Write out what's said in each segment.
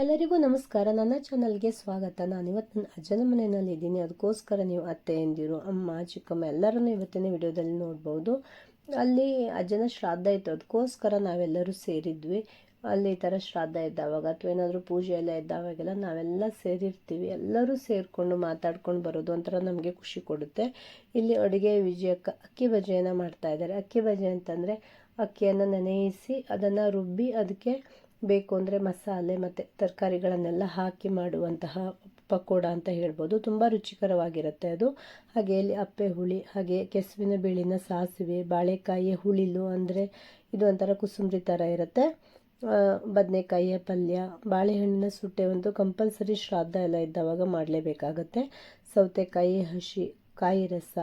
ಎಲ್ಲರಿಗೂ ನಮಸ್ಕಾರ. ನನ್ನ ಚಾನಲ್ಗೆ ಸ್ವಾಗತ. ನಾನು ಇವತ್ತು ನನ್ನ ಅಜ್ಜನ ಮನೆಯಲ್ಲಿ ಇದ್ದೀನಿ. ಅದಕ್ಕೋಸ್ಕರ ನೀವು ಅತ್ತೆ ಎಂದಿರು ಅಮ್ಮ, ಚಿಕ್ಕಮ್ಮ ಎಲ್ಲರನ್ನು ಇವತ್ತಿನ ವಿಡಿಯೋದಲ್ಲಿ ನೋಡ್ಬೋದು. ಅಲ್ಲಿ ಅಜ್ಜನ ಶ್ರಾದ್ದ ಇತ್ತು. ಅದಕ್ಕೋಸ್ಕರ ನಾವೆಲ್ಲರೂ ಸೇರಿದ್ವಿ. ಅಲ್ಲಿ ಈ ಥರ ಶ್ರಾದ್ದ ಇದ್ದಾವಾಗ ಅಥವಾ ಏನಾದರೂ ಪೂಜೆ ಎಲ್ಲ ಇದ್ದಾವಾಗೆಲ್ಲ ನಾವೆಲ್ಲ ಸೇರಿರ್ತೀವಿ. ಎಲ್ಲರೂ ಸೇರಿಕೊಂಡು ಮಾತಾಡ್ಕೊಂಡು ಬರೋದು ಒಂಥರ ನಮಗೆ ಖುಷಿ ಕೊಡುತ್ತೆ. ಇಲ್ಲಿ ಅಡುಗೆ ವಿಜಯಕ್ಕೆ ಅಕ್ಕಿ ಬಜೆಯನ್ನು ಮಾಡ್ತಾ ಇದ್ದಾರೆ. ಅಕ್ಕಿ ಬಜೆ ಅಂತಂದರೆ ಅಕ್ಕಿಯನ್ನು ನೆನೆಯಿಸಿ ಅದನ್ನು ರುಬ್ಬಿ ಅದಕ್ಕೆ ಬೇಕು ಅಂದರೆ ಮಸಾಲೆ ಮತ್ತು ತರಕಾರಿಗಳನ್ನೆಲ್ಲ ಹಾಕಿ ಮಾಡುವಂತಹ ಪಕೋಡ ಅಂತ ಹೇಳ್ಬೋದು. ತುಂಬ ರುಚಿಕರವಾಗಿರುತ್ತೆ ಅದು. ಹಾಗೆ ಇಲ್ಲಿ ಅಪ್ಪೆ ಹುಳಿ, ಹಾಗೆ ಕೆಸುವಿನ ಬೇಳಿನ ಸಾಸಿವೆ, ಬಾಳೆಕಾಯಿಯ ಹುಳಿಲು ಅಂದರೆ ಇದು ಒಂಥರ ಕುಸುಂಬರಿ ಥರ ಇರುತ್ತೆ. ಬದನೆಕಾಯಿಯ ಪಲ್ಯ, ಬಾಳೆಹಣ್ಣಿನ ಸುಟ್ಟೆ ಒಂದು ಕಂಪಲ್ಸರಿ ಶ್ರಾದ್ದ ಎಲ್ಲ ಇದ್ದವಾಗ ಮಾಡಲೇಬೇಕಾಗತ್ತೆ. ಸೌತೆಕಾಯಿ, ಹಸಿ, ಕಾಯಿ ರಸ,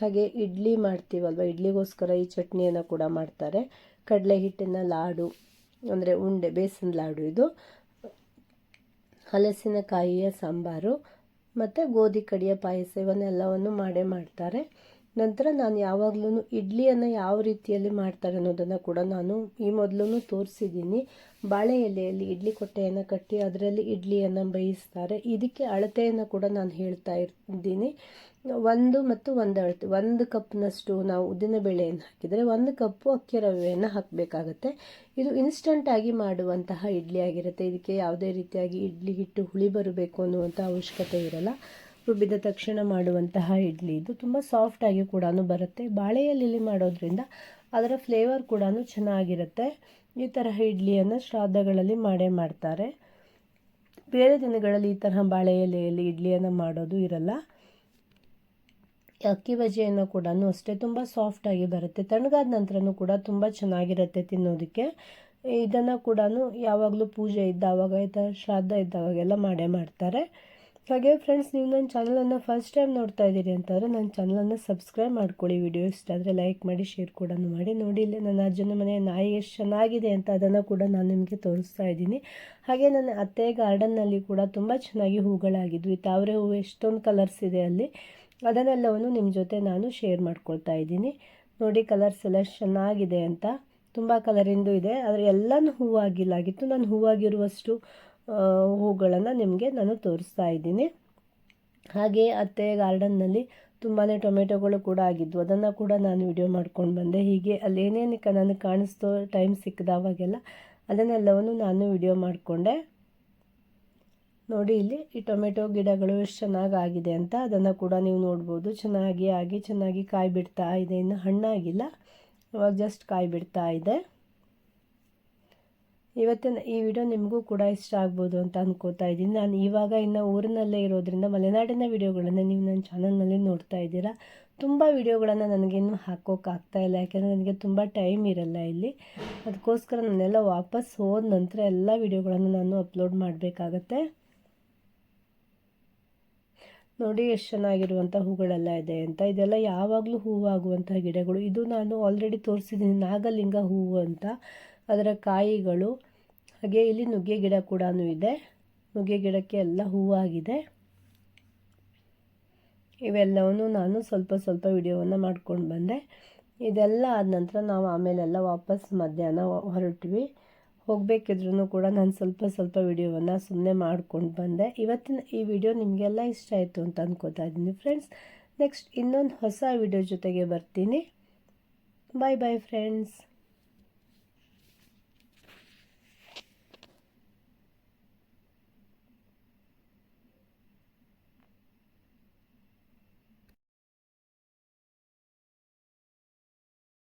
ಹಾಗೆ ಇಡ್ಲಿ ಮಾಡ್ತೀವಲ್ವ, ಇಡ್ಲಿಗೋಸ್ಕರ ಈ ಚಟ್ನಿಯನ್ನು ಕೂಡ ಮಾಡ್ತಾರೆ. ಕಡಲೆ ಹಿಟ್ಟಿನ ಲಾಡು ಅಂದರೆ ಉಂಡೆ ಬೇಸನ್ ಲಾಡು ಇದು. ಹಲಸಿನಕಾಯಿಯ ಸಾಂಬಾರು ಮತ್ತು ಗೋಧಿ ಕಡಿಯ ಪಾಯಸ ಇವನ್ನೆಲ್ಲವನ್ನು ಮಾಡೇ ಮಾಡ್ತಾರೆ. ನಂತರ ನಾನು ಯಾವಾಗಲೂ ಇಡ್ಲಿಯನ್ನು ಯಾವ ರೀತಿಯಲ್ಲಿ ಮಾಡ್ತಾರೆ ಅನ್ನೋದನ್ನು ಕೂಡ ನಾನು ಈ ಮೊದಲು ತೋರಿಸಿದ್ದೀನಿ. ಬಾಳೆ ಎಲೆಯಲ್ಲಿ ಇಡ್ಲಿ ಕೊಟ್ಟೆಯನ್ನು ಕಟ್ಟಿ ಅದರಲ್ಲಿ ಇಡ್ಲಿಯನ್ನು ಬೇಯಿಸ್ತಾರೆ. ಇದಕ್ಕೆ ಅಳತೆಯನ್ನು ಕೂಡ ನಾನು ಹೇಳ್ತಾ ಇದ್ದೀನಿ ಒಂದು ಮತ್ತು ಒಂದು ಅಳತೆ, ಒಂದು ಕಪ್ನಷ್ಟು ನಾವು ಉದ್ದಿನ ಬೇಳೆಯನ್ನು ಹಾಕಿದರೆ ಒಂದು ಕಪ್ಪು ಅಕ್ಕಿ ರವೆಯನ್ನು ಹಾಕಬೇಕಾಗತ್ತೆ. ಇದು ಇನ್ಸ್ಟಂಟಾಗಿ ಮಾಡುವಂತಹ ಇಡ್ಲಿ ಆಗಿರುತ್ತೆ. ಇದಕ್ಕೆ ಯಾವುದೇ ರೀತಿಯಾಗಿ ಇಡ್ಲಿ ಹಿಟ್ಟು ಹುಳಿ ಬರಬೇಕು ಅನ್ನುವಂಥ ಅವಶ್ಯಕತೆ ಇರಲ್ಲ. ರುಬ್ಬಿದ ತಕ್ಷಣ ಮಾಡುವಂತಹ ಇಡ್ಲಿ. ಇದು ತುಂಬ ಸಾಫ್ಟಾಗಿ ಕೂಡ ಬರುತ್ತೆ. ಬಾಳೆಯಲ್ಲಿ ಮಾಡೋದ್ರಿಂದ ಅದರ ಫ್ಲೇವರ್ ಕೂಡ ಚೆನ್ನಾಗಿರುತ್ತೆ. ಈ ತರಹ ಇಡ್ಲಿಯನ್ನು ಶ್ರಾದ್ದಗಳಲ್ಲಿ ಮಾಡೇ ಮಾಡ್ತಾರೆ. ಬೇರೆ ದಿನಗಳಲ್ಲಿ ಈ ತರಹ ಬಾಳೆ ಎಲೆಯಲ್ಲಿ ಇಡ್ಲಿಯನ್ನು ಮಾಡೋದು ಇರಲ್ಲ. ಅಕ್ಕಿ ಬಜೆಯನ್ನು ಕೂಡ ಅಷ್ಟೇ ತುಂಬ ಸಾಫ್ಟಾಗಿ ಬರುತ್ತೆ. ತಣ್ಣಗಾದ ನಂತರನೂ ಕೂಡ ತುಂಬ ಚೆನ್ನಾಗಿರುತ್ತೆ ತಿನ್ನೋದಕ್ಕೆ. ಇದನ್ನು ಕೂಡ ಯಾವಾಗಲೂ ಪೂಜೆ ಇದ್ದಾವಾಗ ಈ ಥರ ಶ್ರಾದ್ದ ಇದ್ದಾವಾಗೆಲ್ಲ ಮಾಡೇ ಮಾಡ್ತಾರೆ. ಹಾಗೆ ಫ್ರೆಂಡ್ಸ್ ನೀವು ನನ್ನ ಚಾನಲನ್ನು ಫಸ್ಟ್ ಟೈಮ್ ನೋಡ್ತಾ ಇದ್ದೀರಿ ಅಂತಂದರೆ ನನ್ನ ಚಾನಲನ್ನು ಸಬ್ಸ್ಕ್ರೈಬ್ ಮಾಡ್ಕೊಳ್ಳಿ. ವಿಡಿಯೋ ಇಷ್ಟ ಆದರೆ ಲೈಕ್ ಮಾಡಿ ಶೇರ್ ಕೂಡ ಮಾಡಿ. ನೋಡಿ, ಇಲ್ಲೇ ನನ್ನ ಅಜ್ಜನ ಮನೆ ನಾಯಿ ಎಷ್ಟು ಚೆನ್ನಾಗಿದೆ ಅಂತ ಅದನ್ನು ಕೂಡ ನಾನು ನಿಮಗೆ ತೋರಿಸ್ತಾ ಇದ್ದೀನಿ. ಹಾಗೆ ನನ್ನ ಅತ್ತೆ ಗಾರ್ಡನ್ನಲ್ಲಿ ಕೂಡ ತುಂಬ ಚೆನ್ನಾಗಿ ಹೂಗಳಾಗಿದ್ವು. ತಾವರೆ ಹೂವು ಎಷ್ಟೊಂದು ಕಲರ್ಸ್ ಇದೆ ಅಲ್ಲಿ. ಅದನ್ನೆಲ್ಲವನ್ನು ನಿಮ್ಮ ಜೊತೆ ನಾನು ಶೇರ್ ಮಾಡ್ಕೊಳ್ತಾ ಇದ್ದೀನಿ. ನೋಡಿ ಕಲರ್ಸ್ ಎಲ್ಲ ಚೆನ್ನಾಗಿದೆ ಅಂತ. ತುಂಬ ಕಲರಿಂದು ಇದೆ ಆದರೆ ಎಲ್ಲನೂ ಹೂವಾಗಿಲ್ಲಾಗಿತ್ತು ನಾನು ಹೂವಾಗಿರುವಷ್ಟು ಹೂಗಳನ್ನು ನಿಮಗೆ ನಾನು ತೋರಿಸ್ತಾ ಇದ್ದೀನಿ. ಹಾಗೆ ಅತ್ತೆ ಗಾರ್ಡನ್ನಲ್ಲಿ ತುಂಬಾ ಟೊಮೆಟೊಗಳು ಕೂಡ ಆಗಿದ್ವು. ಅದನ್ನು ಕೂಡ ನಾನು ವಿಡಿಯೋ ಮಾಡ್ಕೊಂಡು ಬಂದೆ. ಹೀಗೆ ಅಲ್ಲಿ ಏನೇನು ನನಗೆ ಕಾಣಿಸ್ತೋ ಟೈಮ್ ಸಿಕ್ಕಿದವಾಗೆಲ್ಲ ಅದನ್ನೆಲ್ಲವನ್ನು ನಾನು ವಿಡಿಯೋ ಮಾಡಿಕೊಂಡೆ. ನೋಡಿ ಇಲ್ಲಿ ಈ ಟೊಮೆಟೊ ಗಿಡಗಳು ಎಷ್ಟು ಚೆನ್ನಾಗಿ ಆಗಿದೆ ಅಂತ ಅದನ್ನು ಕೂಡ ನೀವು ನೋಡ್ಬೋದು. ಚೆನ್ನಾಗಿ ಆಗಿ ಚೆನ್ನಾಗಿ ಕಾಯಿ ಬಿಡ್ತಾ ಇದೆ. ಇನ್ನು ಹಣ್ಣಾಗಿಲ್ಲ. ಇವಾಗ ಜಸ್ಟ್ ಕಾಯಿ ಬಿಡ್ತಾ ಇದೆ. ಇವತ್ತಿನ ಈ ವಿಡಿಯೋ ನಿಮಗೂ ಕೂಡ ಇಷ್ಟ ಆಗ್ಬೋದು ಅಂತ ಅನ್ಕೋತಾ ಇದ್ದೀನಿ. ನಾನು ಇವಾಗ ಇನ್ನು ಊರಿನಲ್ಲೇ ಇರೋದ್ರಿಂದ ಮಲೆನಾಡಿನ ವಿಡಿಯೋಗಳನ್ನು ನೀವು ನನ್ನ ಚಾನಲ್ನಲ್ಲಿ ನೋಡ್ತಾ ಇದ್ದೀರಾ. ತುಂಬ ವಿಡಿಯೋಗಳನ್ನು ನನಗಿನ್ನೂ ಹಾಕೋಕ್ಕಾಗ್ತಾ ಇಲ್ಲ. ಯಾಕೆಂದರೆ ನನಗೆ ತುಂಬ ಟೈಮ್ ಇರಲ್ಲ ಇಲ್ಲಿ. ಅದಕ್ಕೋಸ್ಕರ ನಾನೆಲ್ಲ ವಾಪಸ್ ಹೋದ ನಂತರ ಎಲ್ಲ ವಿಡಿಯೋಗಳನ್ನು ನಾನು ಅಪ್ಲೋಡ್ ಮಾಡಬೇಕಾಗತ್ತೆ. ನೋಡಿ ಎಷ್ಟು ಚೆನ್ನಾಗಿರುವಂಥ ಹೂಗಳೆಲ್ಲ ಇದೆ ಅಂತ. ಇದೆಲ್ಲ ಯಾವಾಗಲೂ ಹೂವಾಗುವಂಥ ಗಿಡಗಳು. ಇದು ನಾನು ಆಲ್ರೆಡಿ ತೋರಿಸಿದ್ದೀನಿ ನಾಗಲಿಂಗ ಹೂವು ಅಂತ. ಅದರ ಕಾಯಿಗಳು, ಹಾಗೆ ಇಲ್ಲಿ ನುಗ್ಗೆ ಗಿಡ ಕೂಡ ಇದೆ. ನುಗ್ಗೆ ಗಿಡಕ್ಕೆ ಎಲ್ಲ ಹೂವಾಗಿದೆ ಇವೆಲ್ಲವನ್ನು ನಾನು ಸ್ವಲ್ಪ ಸ್ವಲ್ಪ ವಿಡಿಯೋವನ್ನು ಮಾಡ್ಕೊಂಡು ಬಂದೆ. ಇದೆಲ್ಲ ಆದ ನಂತರ ನಾವು ಆಮೇಲೆಲ್ಲ ವಾಪಸ್ ಮಧ್ಯಾಹ್ನ ಹೊರಟ್ವಿ. ಹೋಗಬೇಕಿದ್ರೂ ಕೂಡ ನಾನು ಸ್ವಲ್ಪ ಸ್ವಲ್ಪ ವಿಡಿಯೋವನ್ನು ಸುಮ್ಮನೆ ಮಾಡ್ಕೊಂಡು ಬಂದೆ. ಇವತ್ತಿನ ಈ ವಿಡಿಯೋ ನಿಮಗೆಲ್ಲ ಇಷ್ಟ ಆಯಿತು ಅಂತ ಅಂದ್ಕೋತಾ ಇದ್ದೀನಿ ಫ್ರೆಂಡ್ಸ್. ನೆಕ್ಸ್ಟ್ ಇನ್ನೊಂದು ಹೊಸ ವಿಡಿಯೋ ಜೊತೆಗೆ ಬರ್ತೀನಿ. ಬಾಯ್ ಬಾಯ್ ಫ್ರೆಂಡ್ಸ್